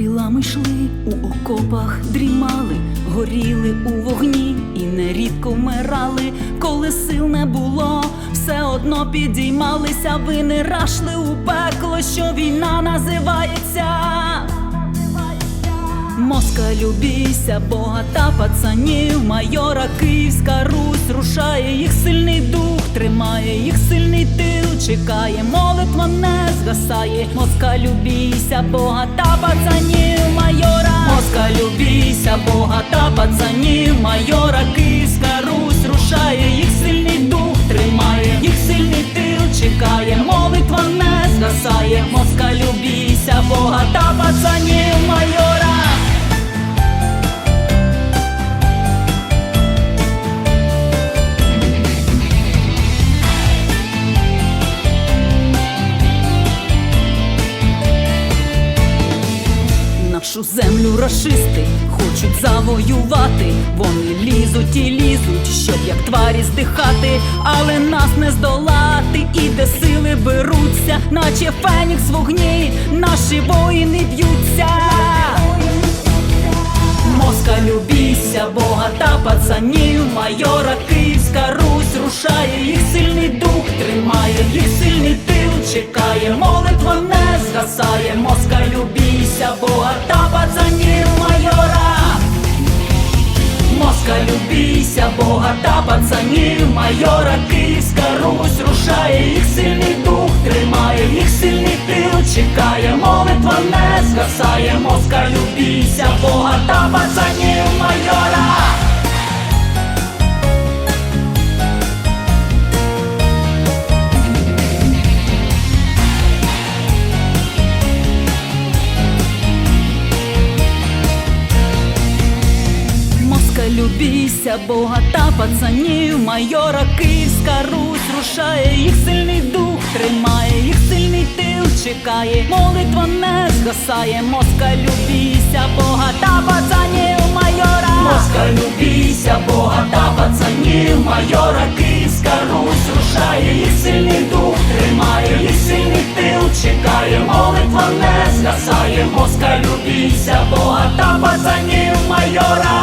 Стрілами йшли у окопах, дрімали, горіли у вогні і нерідко вмирали, коли сил не було, все одно підіймалися, ви не рашли у пекло, що війна називається. Москалю бійся, Бога та пацанів, майора Київська Русь рушає їх сильний дух, тримає їх сильний тил, чекає, молитва не згасає. Москалю бійся, Бога та пацанів, майора, Москалю бійся, Бога та пацанів, майора Київська Русь рушає їх сильний дух, тримає їх сильний тил, чекає, молитва не згасає. Москалю бійся, Бога та пацанів, майора. Нашу землю рашисти хочуть завоювати. Вони лізуть і лізуть, щоб як тварі здихати, але нас не здолати, і де сили беруться, наче фенікс в вогні, наші воїни б'ються. Москалю бійся, Бога та пацанів, майора Київська Русь рушає їх сильний дух, тримає Бога та пацанів, майора Київська Русь рушає їх сильний дух, тримає їх сильний тил, чекає, бійся, Бога та пацанів, майора Київська Русь рушає їх сильний дух, тримає їх сильний тил, чекає, молитва не згасає, Москалю бійся, Бога та пацанів, майора. Москалю бійся, Бога та пацанів, майора Київська Русь рушає їх сильний дух, тримає їх сильний тил, чекає, молитва не згасає, Москалю бійся, Бога та пацанів, майора.